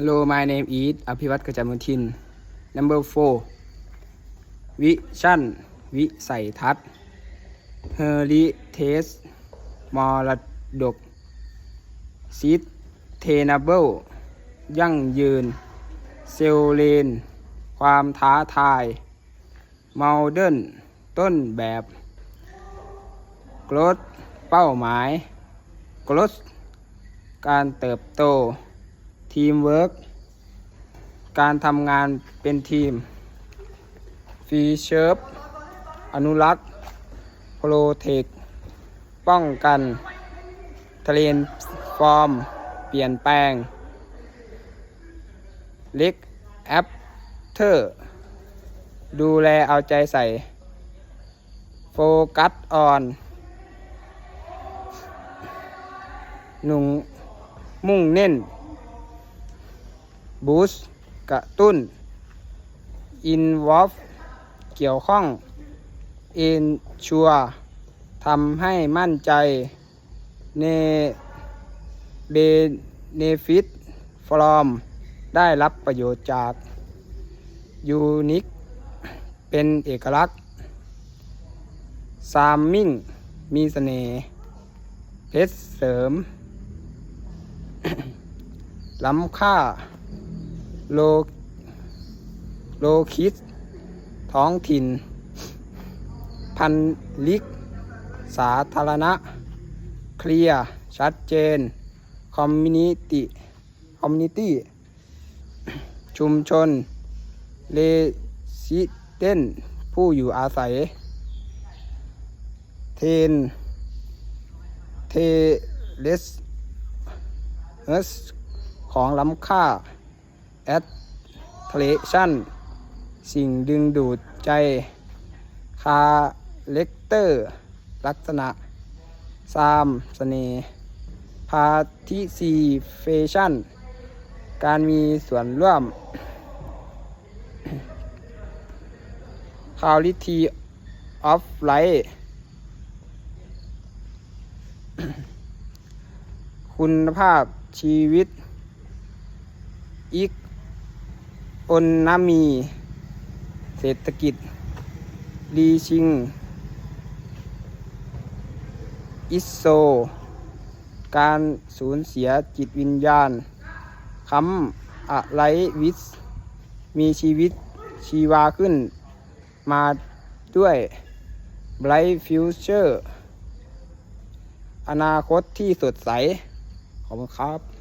Hello my name is อภิวัตกระจามุทิน Number four วิชั่น วิสัยทัศน์ Heritage มรดก Sustainable ยั่งยืน เซลเลน ความท้าทาย Modern ต้นแบบ Growth เป้าหมาย Growth การเติบโต ทีมเวิร์กการทำงานเป็นทีมฟีเชิร์ฟอนุรักษ์โปรเทค ป้องกันทะเลนฟอร์ม เปลี่ยนแปลงเล็กแอปเทอร์ดูแลเอาใจใส่ โฟกัสออน หนุ่งมุ่งเน้น บูสกระตุ้นอินวอฟเกี่ยวข้องเอนชัวทำให้มั่นใจเนเบเนฟิตฟรอมได้รับประโยชน์จากยูนิคเป็นเอกลักษณ์ซามมิ่งมีเสน่ห์เพชรเสริม ล้ำค่า โลโลคิด ท้องถิ่น พันลิก สาธารณะ เคลียร์ ชัดเจน คอมมินิติ คอมมินิตี้ ชุมชน เลซิเดนผู้อยู่อาศัย เทน เทเลสเอสของล้ำค่า แอดเทเลชันสิ่งดึงดูดใจ คาเลกเตอร์ ลักษณะ ซามเสน่ห์พาทิซีเฟชันการมีส่วนร่วม quality of life คุณภาพชีวิตอีก อนนามี เศรษฐกิจดีชิง อิโซ การสูญเสียจิตวิญญาณคำอะไรวิสมีชีวิตชีวาขึ้น มาด้วย Bright Future อนาคตที่สดใส ขอบคุณครับ